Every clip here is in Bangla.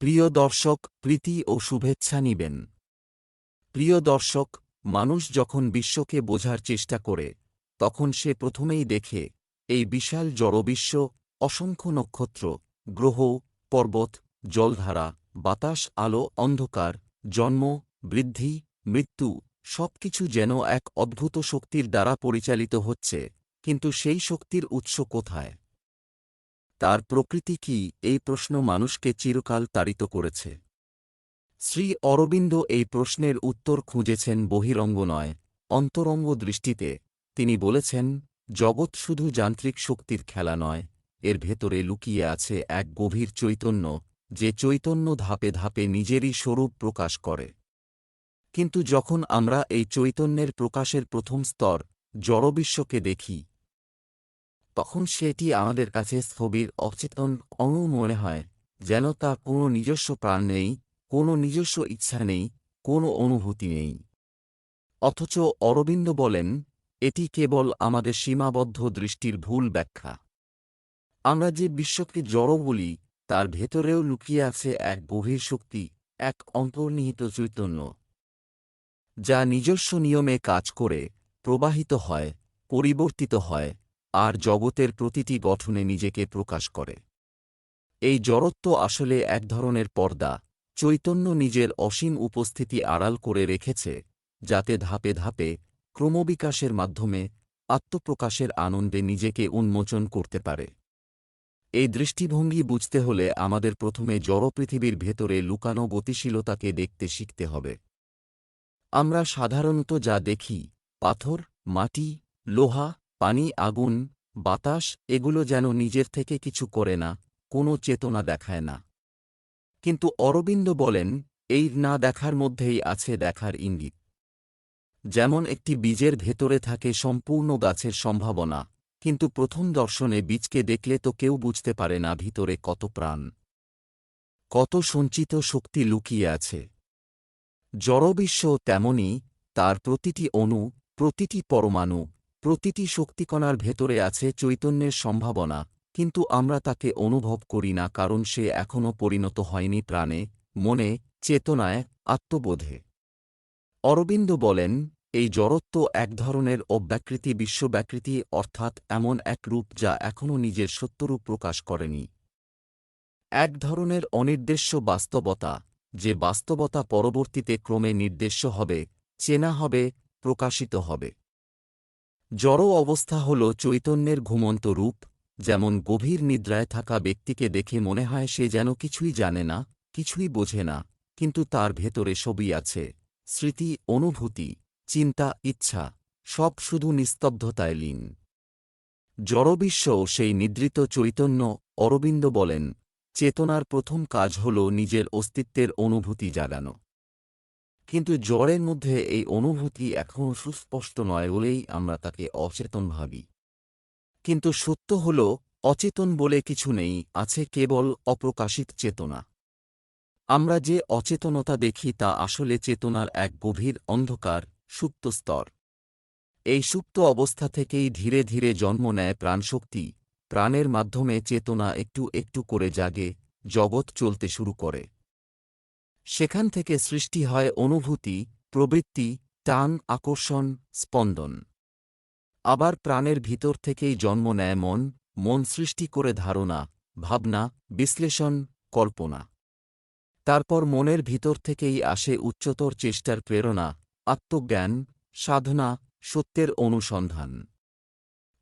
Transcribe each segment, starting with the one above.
প্রিয় দর্শক, প্রীতি ও শুভেচ্ছা নিবেন। প্রিয় দর্শক, মানুষ যখন বিশ্বকে বোঝার চেষ্টা করে, তখন সে প্রথমেই দেখে, এই বিশাল জড়বিশ্ব অসংখ্য নক্ষত্র, গ্রহ, পর্বত, জলধারা, বাতাস, আলো, অন্ধকার, জন্ম, বৃদ্ধি, মৃত্যু, সবকিছু যেন এক অদ্ভুত শক্তির দ্বারা পরিচালিত হচ্ছে, কিন্তু সেই শক্তির উৎস কোথায়? তার প্রকৃতি কি এই প্রশ্ন মানুষকে চিরকাল তাড়িত করেছে। শ্রী অরবিন্দ এই প্রশ্নের উত্তর খুঁজেছেন বহিরঙ্গ নয়, অন্তরঙ্গ দৃষ্টিতে। তিনি বলেছেন, জগৎ শুধু যান্ত্রিক শক্তির খেলা নয়, এর ভেতরে লুকিয়ে আছে এক গভীর চৈতন্য, যে চৈতন্য ধাপে ধাপে নিজেরই স্বরূপ প্রকাশ করে। কিন্তু যখন আমরা এই চৈতন্যের প্রকাশের প্রথম স্তর, জড়বিশ্বকে দেখি তখন সেটি আমাদের কাছে স্থবির, অচেতন অণু মনে হয়, যেন তা কোনো নিজস্ব প্রাণ নেই, কোনো নিজস্ব ইচ্ছা নেই, কোনো অনুভূতি নেই। অথচ অরবিন্দ বলেন, এটি কেবল আমাদের সীমাবদ্ধ দৃষ্টির ভুল ব্যাখ্যা। আমরা যে বিশ্বকে জড় বলি, তার ভেতরেও লুকিয়ে আছে এক গভীর শক্তি, এক অন্তর্নিহিত চৈতন্য। যা নিজস্ব নিয়মে কাজ করে, প্রবাহিত হয়, পরিবর্তিত হয় আর জগতের প্রতিটি গঠনে নিজেকে প্রকাশ করে। এই জড়ত্ব আসলে এক ধরনের পর্দা। চৈতন্য নিজের অসীম উপস্থিতি আড়াল করে রেখেছে, যাতে ধাপে ধাপে ক্রমবিকাশের মাধ্যমে আত্মপ্রকাশের আনন্দে নিজেকে উন্মোচন করতে পারে। এই দৃষ্টিভঙ্গি বুঝতে হলে আমাদের প্রথমে জড় পৃথিবীর ভেতরে লুকানো গতিশীলতাকে দেখতে শিখতে হবে। আমরা সাধারণত যা দেখি, পাথর, মাটি, লোহা পানি, আগুন, বাতাস, এগুলো যেন নিজের থেকে কিছু করে না, কোনো চেতনা দেখায় না। কিন্তু অরবিন্দ বলেন, এই না দেখার মধ্যেই আছে দেখার ইঙ্গিত। যেমন একটি বীজের ভেতরে থাকে সম্পূর্ণ গাছের সম্ভাবনা, কিন্তু প্রথম দর্শনে বীজকে দেখলে তো কেউ বুঝতে পারে না ভিতরে কত প্রাণ। কত সঞ্চিত শক্তি লুকিয়ে আছে। জড়বিশ্ব তেমনি তার প্রতিটি অণু, প্রতিটি পরমাণু প্রতিটি শক্তিকণার ভেতরে আছে চৈতন্যের সম্ভাবনা, কিন্তু আমরা তাকে অনুভব করি না কারণ সে এখনও পরিণত হয়নি প্রাণে, মনে, চেতনায়, আত্মবোধে। অরবিন্দ বলেন, এই জড়ত্ব এক ধরনের অব্যাকৃতি বিশ্বব্যাকৃতি, অর্থাৎ এমন এক রূপ যা এখনও নিজের সত্যরূপ প্রকাশ করেনি। এক ধরনের অনির্দেশ্য বাস্তবতা, যে বাস্তবতা পরবর্তীতে ক্রমে নির্দেশ্য হবে, চেনা হবে, প্রকাশিত হবে। জড় অবস্থা হল চৈতন্যের ঘুমন্ত রূপ, যেমন গভীর নিদ্রায় থাকা ব্যক্তিকে দেখে মনে হয় সে যেন কিছুই জানে না, কিছুই বোঝে না, কিন্তু তার ভেতরে সবই আছে, স্মৃতি, অনুভূতি, চিন্তা, ইচ্ছা, সব শুধু নিস্তব্ধতায় লীন। জড়বিশ্ব সেই নিদ্রিত চৈতন্য, অরবিন্দ বলেন, চেতনার প্রথম কাজ হল নিজের অস্তিত্বের অনুভূতি জাগানো। কিন্তু জ্বরের মধ্যে এই অনুভূতি এখনও সুস্পষ্ট নয় বলেই আমরা তাকে অচেতন ভাবি। কিন্তু সত্য হল, অচেতন বলে কিছু নেই, আছে কেবল অপ্রকাশিত চেতনা। আমরা যে অচেতনতা দেখি তা আসলে চেতনার এক গভীর অন্ধকার, সুপ্ত স্তর। এই সুপ্ত অবস্থা থেকেই ধীরে ধীরে জন্ম নেয় প্রাণশক্তি, প্রাণের মাধ্যমে চেতনা একটু একটু করে জাগে, জগৎ চলতে শুরু করে। সেখান থেকে সৃষ্টি হয় অনুভূতি, প্রবৃত্তি, টান, আকর্ষণ, স্পন্দন। আবার প্রাণের ভিতর থেকেই জন্ম নেয় মন মন সৃষ্টি করে ধারণা, ভাবনা, বিশ্লেষণ, কল্পনা। তারপর মনের ভিতর থেকেই আসে উচ্চতর চেষ্টার প্রেরণা, আত্মজ্ঞান, সাধনা, সত্যের অনুসন্ধান।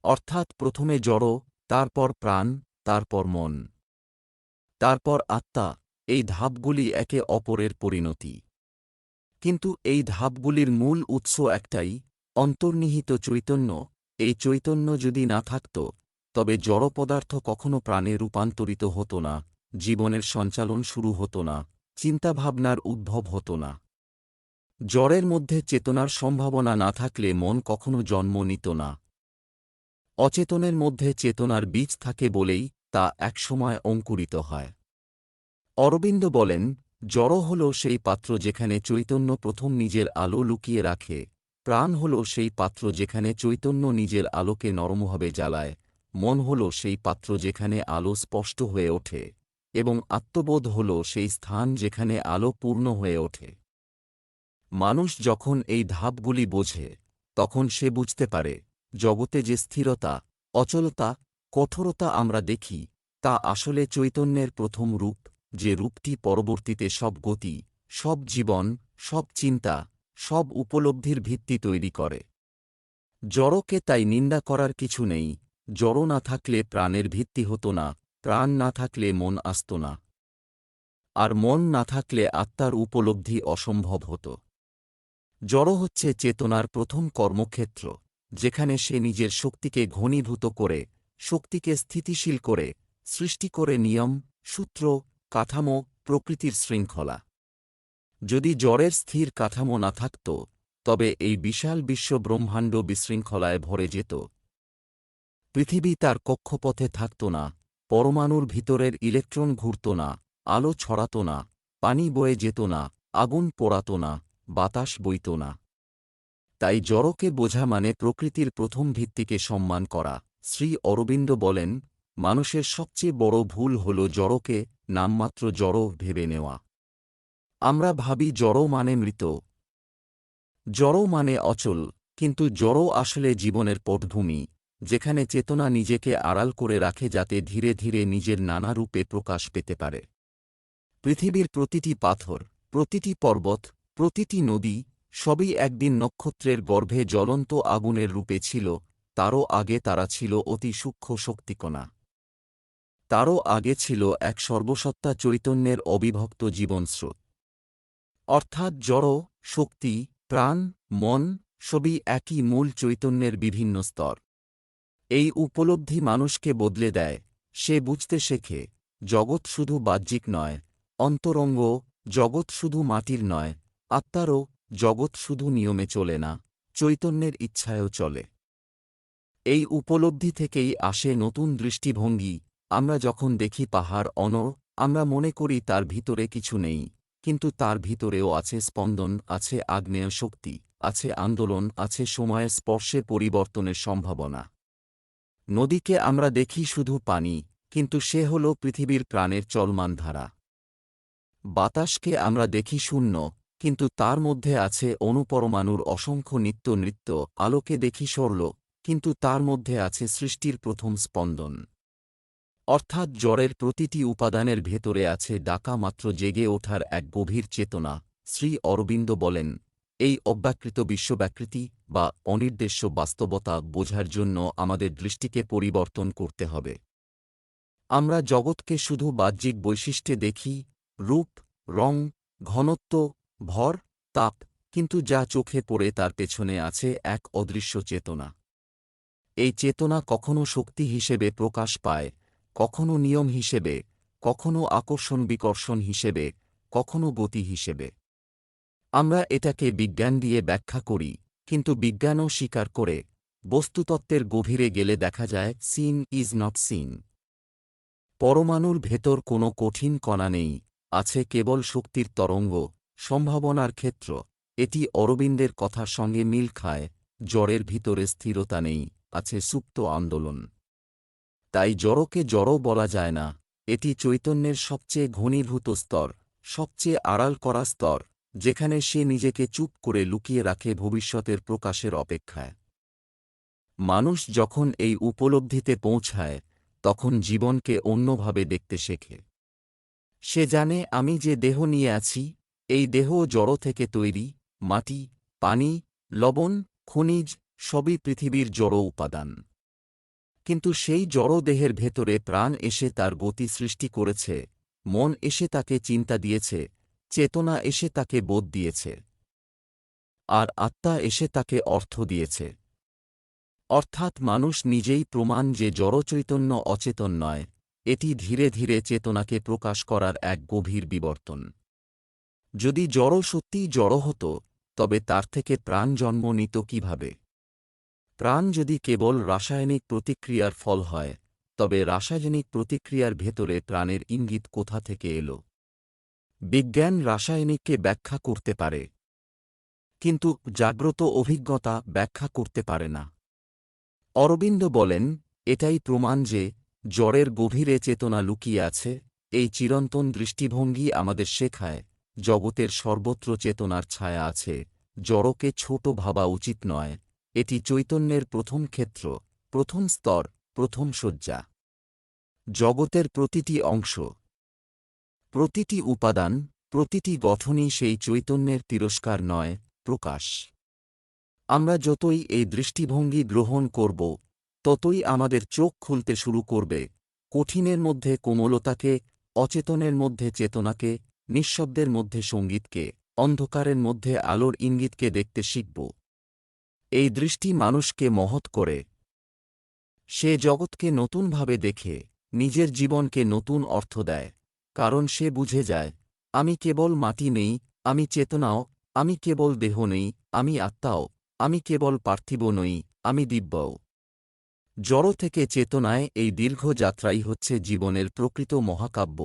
অর্থাৎ প্রথমে জড়, তারপর প্রাণ, তারপর মন। তারপর আত্মা। এই ধাপগুলি একে অপরের পরিণতি। কিন্তু এই ধাপগুলির মূল উৎস একটাই, অন্তর্নিহিত চৈতন্য। এই চৈতন্য যদি না থাকত, তবে জড় পদার্থ কখনো প্রাণে রূপান্তরিত হতো না, জীবনের সঞ্চালন শুরু হতো না, চিন্তাভাবনার উদ্ভব হতো না। জ্বরের মধ্যে চেতনার সম্ভাবনা না থাকলে মন কখনো জন্ম নিত না। অচেতনের মধ্যে চেতনার বীজ থাকে বলেই তা একসময় অঙ্কুরিত হয়। অরবিন্দ বলেন, জড় হল সেই পাত্র যেখানে চৈতন্য প্রথম নিজের আলো লুকিয়ে রাখে। প্রাণ হল সেই পাত্র যেখানে চৈতন্য নিজের আলোকে নরমভাবে জ্বালায়। মন হল সেই পাত্র যেখানে আলো স্পষ্ট হয়ে ওঠে। এবং আত্মবোধ হল সেই স্থান যেখানে আলো পূর্ণ হয়ে ওঠে। মানুষ যখন এই ধাপগুলি বোঝে, তখন সে বুঝতে পারে, জগতে যে স্থিরতা, অচলতা, কঠোরতা আমরা দেখি, তা আসলে চৈতন্যের প্রথম রূপ। যে রূপটি পরবর্তীতে সব গতি, সব জীবন, সব চিন্তা, সব উপলব্ধির ভিত্তি তৈরি করে। জড়কে তাই নিন্দা করার কিছু নেই, জড় না থাকলে প্রাণের ভিত্তি হতো না, প্রাণ না থাকলে মন আসত না। আর মন না থাকলে আত্মার উপলব্ধি অসম্ভব হতো। জড় হচ্ছে চেতনার প্রথম কর্মক্ষেত্র, যেখানে সে নিজের শক্তিকে ঘনীভূত করে, শক্তিকে স্থিতিশীল করে, সৃষ্টি করে নিয়ম, সূত্র কাঠামো, প্রকৃতির শৃঙ্খলা। যদি জ্বরের স্থির কাঠামো না থাকত, তবে এই বিশাল বিশ্ব ব্রহ্মাণ্ড বিশৃঙ্খলায় ভরে যেত। পৃথিবী তার কক্ষপথে থাকত না, পরমাণুর ভিতরের ইলেকট্রন ঘুরত না, আলো ছড়াত না, পানি বয়ে যেত না, আগুন পোড়াত না, বাতাস বইত না। তাই জড়কে বোঝা মানে প্রকৃতির প্রথম ভিত্তিকে সম্মান করা। শ্রী অরবিন্দ বলেন, মানুষের সবচেয়ে বড় ভুল হল জড়কে নামমাত্র জড় ভেবে নেওয়া। আমরা ভাবি জড় মানে মৃত। জড় মানে অচল, কিন্তু জড় আসলে জীবনের পটভূমি, যেখানে চেতনা নিজেকে আড়াল করে রাখে যাতে ধীরে ধীরে নিজের নানা রূপে প্রকাশ পেতে পারে। পৃথিবীর প্রতিটি পাথর, প্রতিটি পর্বত, প্রতিটি নদী, সবই একদিন নক্ষত্রের গর্ভে জ্বলন্ত আগুনের রূপে ছিল, তারও আগে তারা ছিল অতি সূক্ষ্ম শক্তিকণা। তারও আগে ছিল এক সর্বসত্তা চৈতন্যের অবিভক্ত জীবনস্রোত। অর্থাৎ জড়, শক্তি, প্রাণ, মন সবই একই মূল চৈতন্যের বিভিন্ন স্তর। এই উপলব্ধি মানুষকে বদলে দেয়, সে বুঝতে শেখে, জগৎ শুধু বাহ্যিক নয়, অন্তরঙ্গ, জগৎ শুধু মাটির নয়, আত্মারও জগৎ শুধু নিয়মে চলে না, চৈতন্যের ইচ্ছায়ও চলে। এই উপলব্ধি থেকেই আসে নতুন দৃষ্টিভঙ্গি আমরা যখন দেখি পাহাড় অন আমরা মনে করি তার ভিতরে কিছু নেই, কিন্তু তার ভিতরেও আছে স্পন্দন, আছে আগ্নেয় শক্তি, আছে আন্দোলন, আছে সময়ের স্পর্শে পরিবর্তনের সম্ভাবনা। নদীকে আমরা দেখি শুধু পানি, কিন্তু সে হল পৃথিবীর প্রাণের চলমান ধারা। বাতাসকে আমরা দেখি শূন্য, কিন্তু তার মধ্যে আছে অনুপরমাণুর অসংখ্য নিত্য নৃত্য, আলোকে দেখি সরল, কিন্তু তার মধ্যে আছে সৃষ্টির প্রথম স্পন্দন। অর্থাৎ জ্বরের প্রতিটি উপাদানের ভেতরে আছে ডাকা মাত্র জেগে ওঠার এক গভীর চেতনা, শ্রী অরবিন্দ বলেন। এই অব্যাকৃত বিশ্বব্যাকৃতি বা অনির্দেশ্য বাস্তবতা বোঝার জন্য আমাদের দৃষ্টিকে পরিবর্তন করতে হবে। আমরা জগৎকে শুধু বাহ্যিক বৈশিষ্ট্যে দেখি, রূপ, রং, ঘনত্ব, ভর, তাপ, কিন্তু যা চোখে পড়ে তার পেছনে আছে এক অদৃশ্য চেতনা। এই চেতনা কখনো শক্তি হিসেবে প্রকাশ পায় কখনো নিয়ম হিসেবে, কখনো আকর্ষণ বিকর্ষণ হিসেবে, কখনো গতি হিসেবে। আমরা এটাকে বিজ্ঞান দিয়ে ব্যাখ্যা করি, কিন্তু বিজ্ঞানও স্বীকার করে, বস্তুতত্ত্বের গভীরে গেলে দেখা যায় সিন ইজ নট সিন পরমাণুর ভেতর কোনো কঠিন কণা নেই, আছে কেবল শক্তির তরঙ্গ, সম্ভাবনার ক্ষেত্র, এটি অরবিন্দের কথার সঙ্গে মিল খায়, জ্বরের ভিতরে স্থিরতা নেই, আছে সুপ্ত আন্দোলন। তাই জড়কে জড় বলা যায় না। এটি চৈতন্যের সবচেয়ে ঘনীভূত স্তর, সবচেয়ে আড়াল করা স্তর, যেখানে সে নিজেকে চুপ করে লুকিয়ে রাখে ভবিষ্যতের প্রকাশের অপেক্ষায়। মানুষ যখন এই উপলব্ধিতে পৌঁছায়, তখন জীবনকে অন্যভাবে দেখতে শেখে। সে জানে, আমি যে দেহ নিয়ে আছি, এই দেহ জড় থেকে তৈরি, মাটি, পানি, লবণ, খনিজ, সবই পৃথিবীর জড় উপাদান। কিন্তু সেই জড় দেহের ভেতরে প্রাণ এসে তার গতি সৃষ্টি করেছে, মন এসে তাকে চিন্তা দিয়েছে, চেতনা এসে তাকে বোধ দিয়েছে, আর আত্মা এসে তাকে অর্থ দিয়েছে। অর্থাৎ মানুষ নিজেই প্রমাণ যে জড়চৈতন্য অচেতন নয়, এটি ধীরে ধীরে চেতনাকে প্রকাশ করার এক গভীর বিবর্তন। যদি জড় সত্যিই জড় হতো, তবে তার থেকে প্রাণ জন্ম নিত কীভাবে? প্রাণ যদি কেবল রাসায়নিক প্রতিক্রিয়ার ফল হয়, তবে রাসায়নিক প্রতিক্রিয়ার ভেতরে প্রাণের ইঙ্গিত কোথা থেকে এলো? বিজ্ঞান রাসায়নিককে ব্যাখ্যা করতে পারে। কিন্তু জাগ্রত অভিজ্ঞতা ব্যাখ্যা করতে পারে না। অরবিন্দ বলেন, এটাই প্রমাণ যে জ্বরের গভীরে চেতনা লুকিয়ে আছে, এই চিরন্তন দৃষ্টিভঙ্গি আমাদের শেখায়, জগতের সর্বত্র চেতনার ছায়া আছে জড়কে ছোট ভাবা উচিত নয় এটি চৈতন্যের প্রথম ক্ষেত্র, প্রথম স্তর, প্রথম শয্যা। জগতের প্রতিটি অংশ। প্রতিটি উপাদান, প্রতিটি গঠনই সেই চৈতন্যের তিরস্কার নয়, প্রকাশ। আমরা যতই এই দৃষ্টিভঙ্গি গ্রহণ করব, ততই আমাদের চোখ খুলতে শুরু করবে, কঠিনের মধ্যে কোমলতাকে, অচেতনের মধ্যে চেতনাকে, নিঃশব্দের মধ্যে সঙ্গীতকে, অন্ধকারের মধ্যে আলোর ইঙ্গিতকে দেখতে শিখব। এই দৃষ্টি মানুষকে মহৎ করে। সে জগৎকে নতুনভাবে দেখে, নিজের জীবনকে নতুন অর্থ দেয়। কারণ সে বুঝে যায়, আমি কেবল মাটি নেই, আমি চেতনাও, আমি কেবল দেহ নেই, আমি আত্মাও, আমি কেবল পার্থিব নই, আমি দিব্যও। জড় থেকে চেতনায় এই দীর্ঘ যাত্রাই হচ্ছে জীবনের প্রকৃত মহাকাব্য।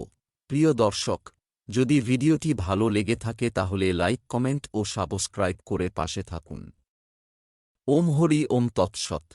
প্রিয় দর্শক, যদি ভিডিওটি ভালো লেগে থাকে তাহলে লাইক, কমেন্ট ও সাবস্ক্রাইব করে পাশে থাকুন। ওম হরি ওম তৎসৎ।